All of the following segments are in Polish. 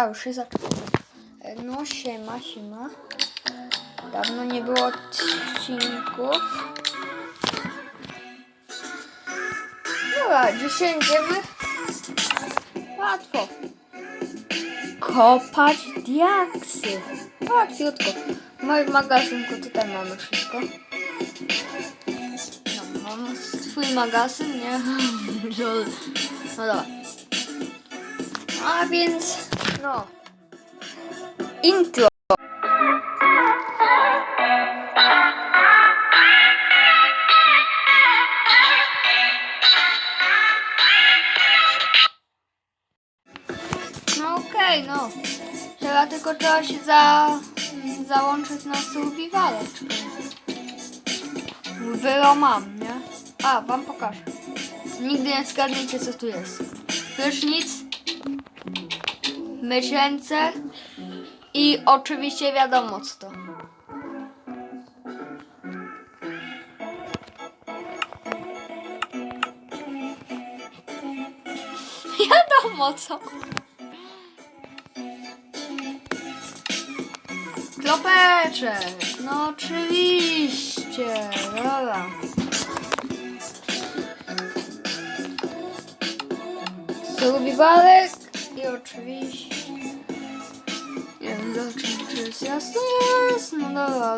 A, już się zaczęło. E, No, siema, siema. Dawno nie było odcinków. Dobra, dzisiaj idziemy łatwo kopać diaksy. Łatwiutko. W moim magazynku tutaj mamy wszystko. No, mam swój magazyn, nie? No dobra. A więc, no. Intro. No okej, no. Teraz tylko trzeba się za, załączyć na survivaleczkę. Wyro mam, nie? A, wam pokażę. Nigdy nie zgadniecie co tu jest. Prysznic, myć i oczywiście wiadomo co to. Wiadomo co. Klopeczek, no oczywiście, dobra. Survivalek i zobaczymy, czy jest jasno, jest, no dobra,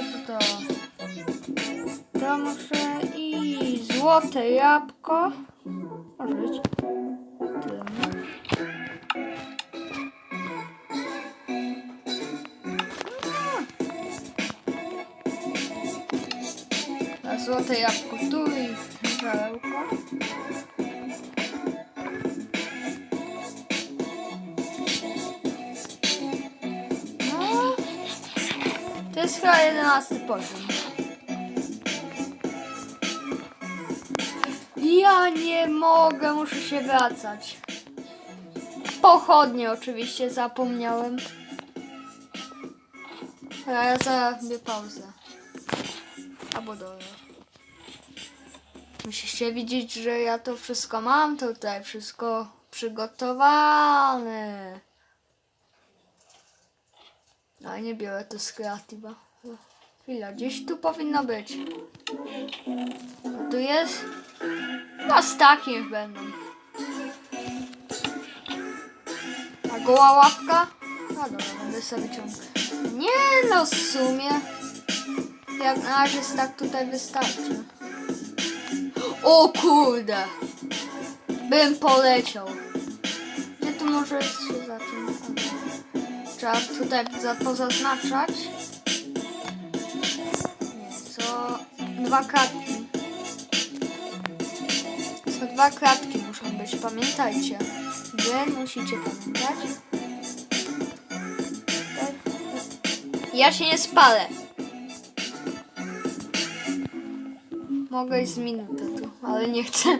to, to, to, muszę i złote jabłko. Może być. Złote jabłko tu i żarełko. Jest chyba jedenasty poziom. Ja nie mogę, muszę się wracać. Pochodnie oczywiście zapomniałem. A ja zaraz robię pauzę. Albo dobra. Musicie widzieć, że ja to wszystko mam tutaj, wszystko przygotowane. No nie biorę to z kreatywa. Chwila, gdzieś tu powinno być. A tu jest? No z takim będą. A goła łapka? No dobra, będę sobie ciągnąć. Nie no, w sumie. Jak na razie jest tak tutaj wystarczy. O kurde! Bym poleciał. Gdzie tu może zacząć? Trzeba tutaj za to zaznaczać. Nie, co dwa kratki. Co dwa kratki muszą być, pamiętajcie. Wy musicie pamiętać. Ja się nie spalę. Mogę iść z minutę tu, ale nie chcę.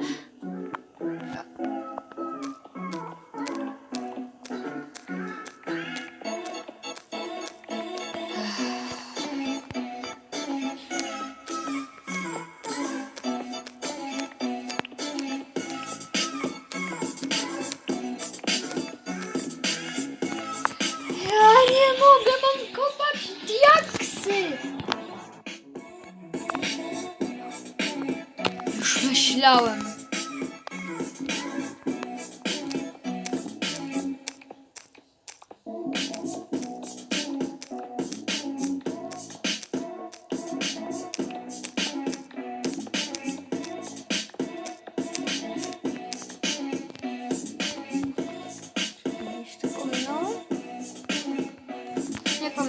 Nie mogę, mam kopać diaksy! Już myślałem.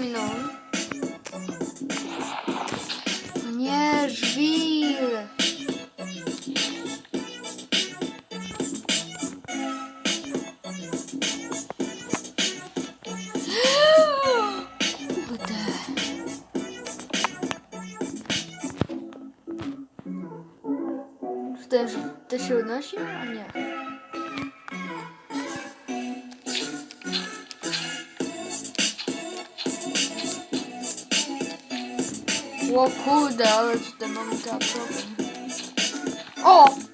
Nie O kurde, ale tutaj mamy teraz problem. O!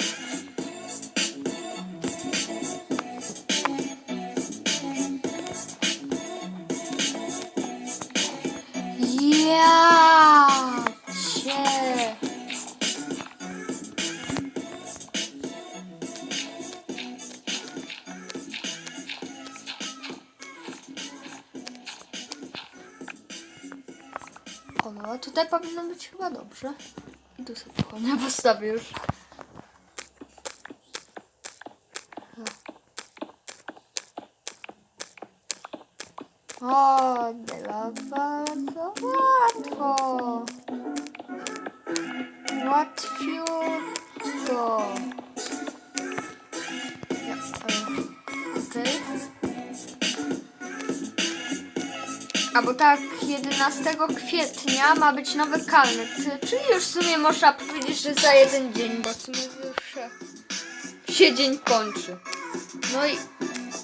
O, tutaj powinno być chyba dobrze. I tu sobie pochłonę postawię już. O, dla bardzo łatwo. Łatwiutko. Ja, Okej. A bo tak, 11 kwietnia ma być nowy kalnet, czyli już w sumie można powiedzieć, że za jeden dzień, bo w sumie już się dzień kończy. No i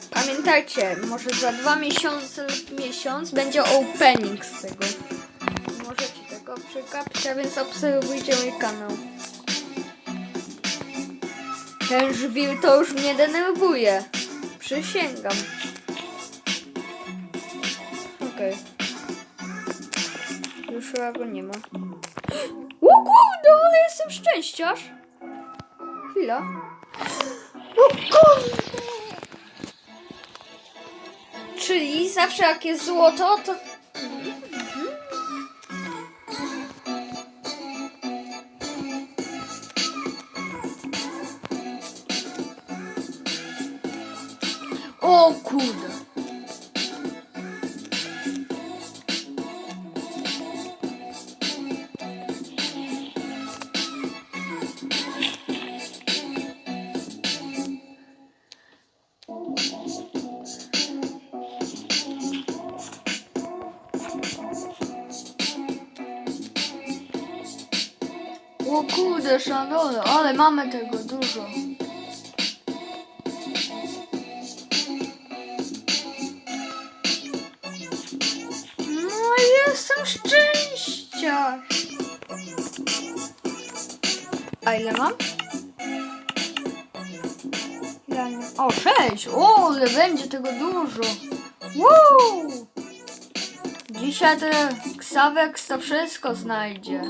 pamiętajcie, może za dwa miesiące lub miesiąc będzie opening z tego. Możecie tego przegapić, a więc obserwujcie mój kanał. Ten żwir to już mnie denerwuje. Przysięgam. Okej. Już chyba go nie ma. O kurde, ale jestem szczęściarz. Chwila. O kurde. Czyli zawsze jak jest złoto, to... O kurde. O kurde, szalone, ale mamy tego dużo. No jestem szczęścia. A ile mam? O, sześć! O, ale będzie tego dużo. Wow! Dzisiaj ten Xavex to wszystko znajdzie.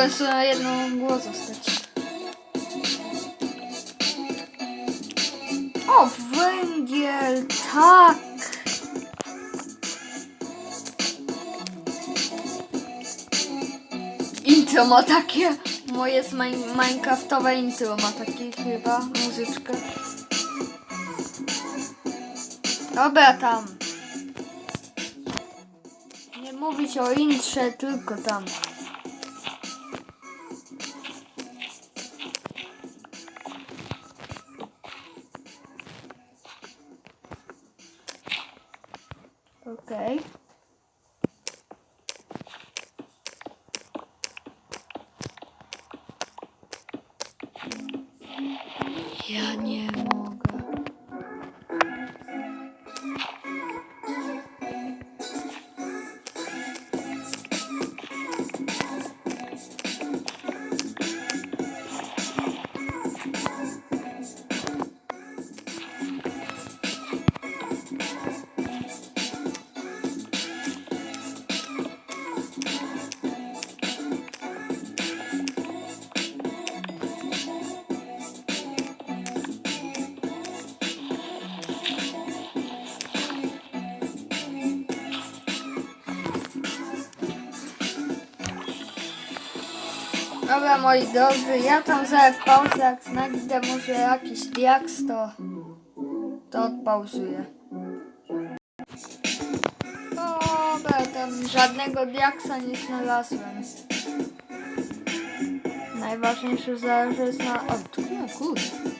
Mogłem sobie na jedną głos zostać. O, węgiel, tak! Intro ma takie, moje Minecraftowe intro ma takie chyba, muzyczkę. Dobra, tam. Nie mówić o intrze, tylko tam. Ja nie Dobra moi drodzy, ja tam zaraz pauzę, jak znajdę może jakiś diaks, to, to odpauzuję. Dobra, tam żadnego diaksa nie znalazłem. Najważniejsze zależy jest na... O, tu, no kurde.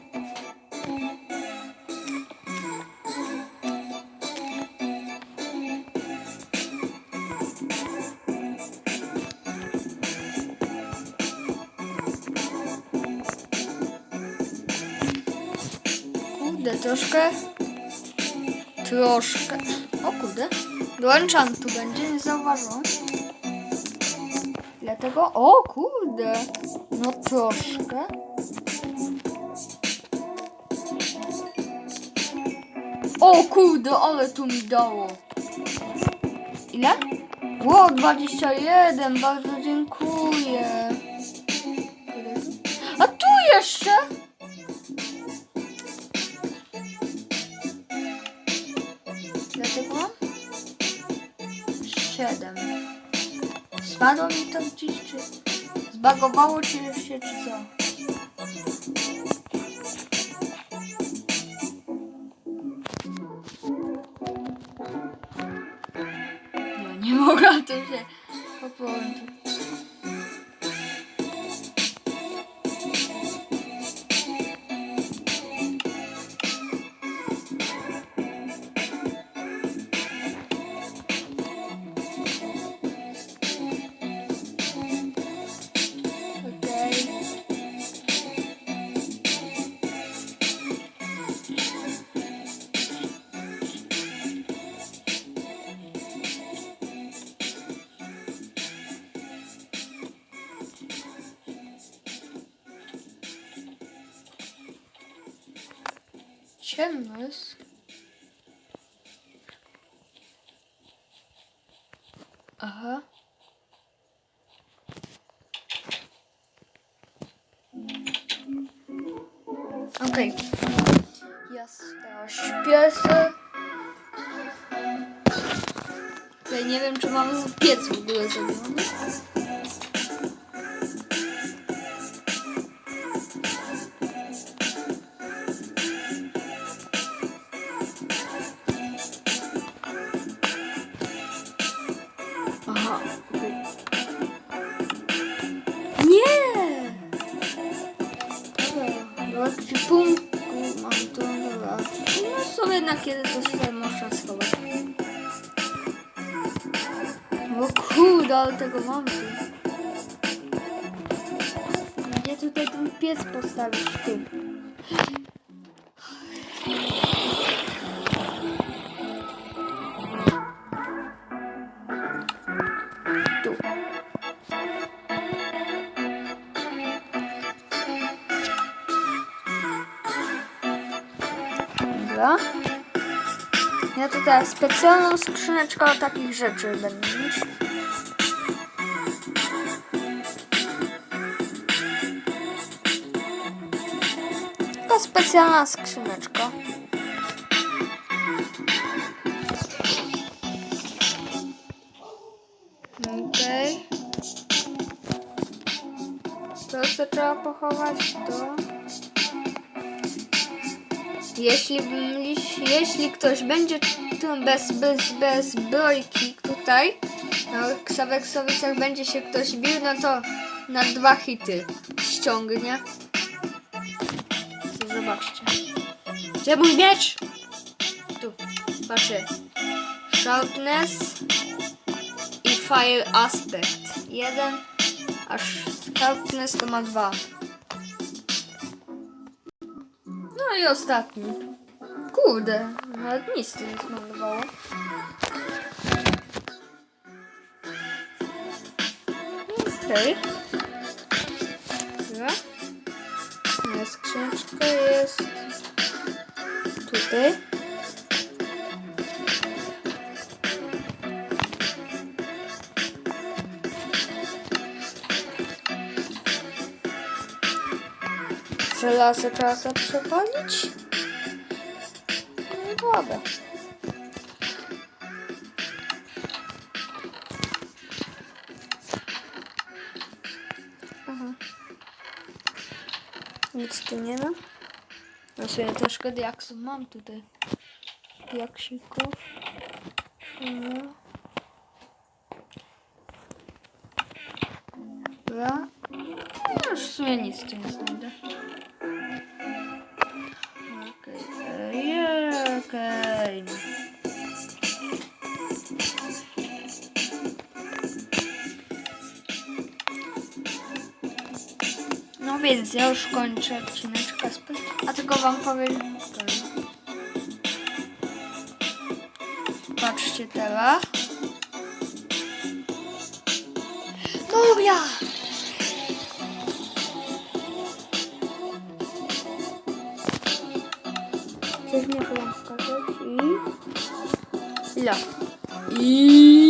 Kurde, troszkę. Troszkę. O kurde. Dołączam tu będzie, nie zauważyłam. Dlatego. O kurde. No troszkę. O kurde, ale tu mi dało. Ile? Ło, 21, bardzo dziękuję. A tu jeszcze? Spadło mi to gdzieś, czy... Zbagowało ci się, czy co? Ja nie mogę, to się połączyć. Ciemno jest. Aha. Okej. Ja teraz. Ja nie wiem, czy mam piec w ogóle zrobiony. Ale tego tu. Gdzie tutaj ten piec postawić? Tu. Dobra. Ja tutaj specjalną skrzyneczkę o takich rzeczy będę mieć. Specjalna skrzyneczka. Okej. To co trzeba pochować to... Jeśli, jeśli ktoś będzie tu bez, bez, bez zbrojki tutaj, na Ksaweksowicach będzie się ktoś bił, no to na dwa hity ściągnie. Zobaczcie. Gdzie mój miecz? Tu. Patrzcie. Sharpness i Fire Aspect. Jeden, a Sharpness to ma dwa. No i ostatni. Kurde, nawet nic tu nie zmarnowało. Okej. Dobra. Skrzyneczka jest tutaj. Żelazo trzeba przepalić. No i dobra. Nic tu nie ma. Sobie troszkę diaksów mam tutaj. Diaksików. Dobra. No już w sumie nic tu nie znajdę. Okej, okay. okej. No więc ja już kończę odcinek. A tylko wam powiem. Patrzcie teraz. Dobra! Coś mnie chyba wskazać i... Ile? I...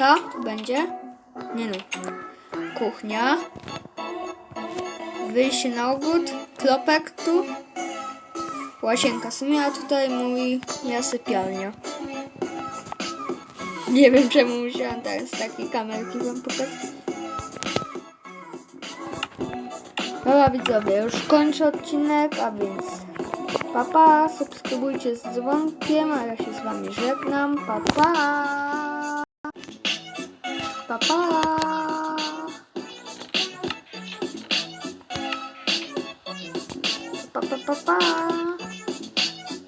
Łazienka będzie. Nie no. Kuchnia. Wyjście na ogród. Klopek tu. Łazienka a tutaj mój ja sypialnia. Nie wiem czemu musiałam teraz takiej kamerki wam pokazać. Dobra widzowie, już kończę odcinek, a więc papa, pa, subskrybujcie z dzwonkiem, a ja się z wami żegnam. Pa pa! Pa pa!